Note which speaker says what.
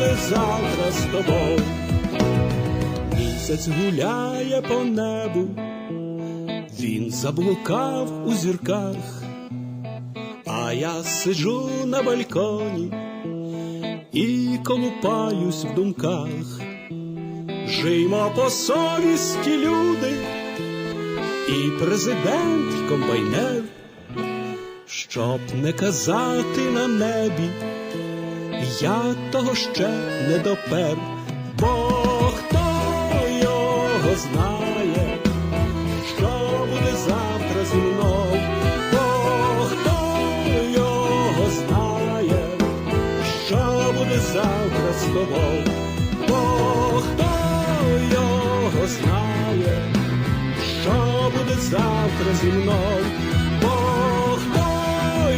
Speaker 1: завтра з тобою. Місяць гуляє по небу, він заблукав у зірках, а я сиджу на балконі і колупаюсь в думках. Жиймо по совісті люди, і президент, і комбайнер, щоб не казати на небі, я того ще не допер, бо хто його знає, що буде завтра зі мною, бо хто його знає, що буде завтра з тобою, бо хто його знає, що буде завтра зі мною,